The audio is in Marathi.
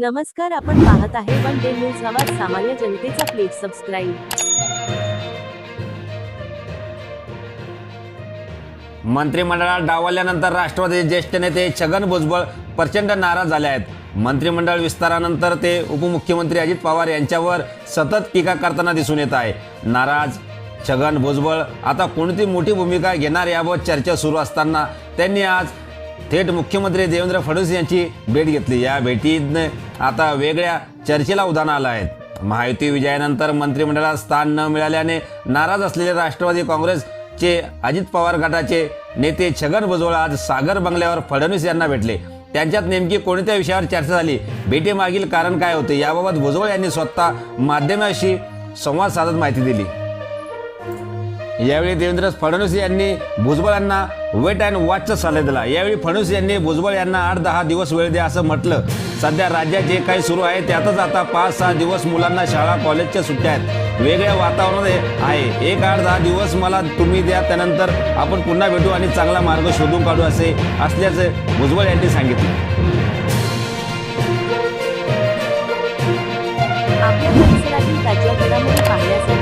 नमस्कार आपण पाहत आहे वन डे न्यूज आवाज सामान्य जनतेचा प्लेट सबस्क्राईब. मंत्रिमंडळात डावलल्यानंतर राष्ट्रवादी ज्येष्ठ नेते छगन भुजबळ प्रचंड नाराज झाले आहेत. मंत्रिमंडळ विस्तारानंतर ते उपमुख्यमंत्री अजित पवार यांच्यावर सतत टीका करताना दिसून येत आहे. नाराज छगन भुजबळ आता कोणती मोठी भूमिका घेणार याबाबत चर्चा सुरू असताना त्यांनी आज थेट मुख्यमंत्री देवेंद्र फडणवीस यांची भेट घेतली. या भेटीनं आता वेगळ्या चर्चेला उदाहरण आलं आहे महायुती विजयानंतर मंत्रिमंडळात स्थान न मिळाल्याने नाराज असलेले राष्ट्रवादी काँग्रेसचे अजित पवार गटाचे नेते छगन भुजबळ आज सागर बंगल्यावर फडणवीस यांना भेटले. त्यांच्यात नेमकी कोणत्या विषयावर चर्चा झाली? भेटीमागील कारण काय होते? याबाबत भुजबळ यांनी स्वतः माध्यमाशी संवाद साधत माहिती दिली. यावेळी देवेंद्र फडणवीस यांनी भुजबळ यांना वेट अँड वॉचचा सल्ला दिला यावेळी फडणवीस यांनी भुजबळ यांना आठ दहा दिवस वेळ द्या असं म्हटलं. सध्या राज्यात जे काही सुरू आहे त्यातच आता पाच सहा दिवस मुलांना शाळा कॉलेजच्या सुट्ट्या आहेत. वेगळ्या वातावरणात आहे. एक आठ दहा दिवस मला तुम्ही द्या त्यानंतर आपण पुन्हा भेटू आणि चांगला मार्ग शोधून काढू असे असल्याचं भुजबळ यांनी सांगितलं. आपल्या परिसरातील ताज्या घडामोडी पाहण्यासाठी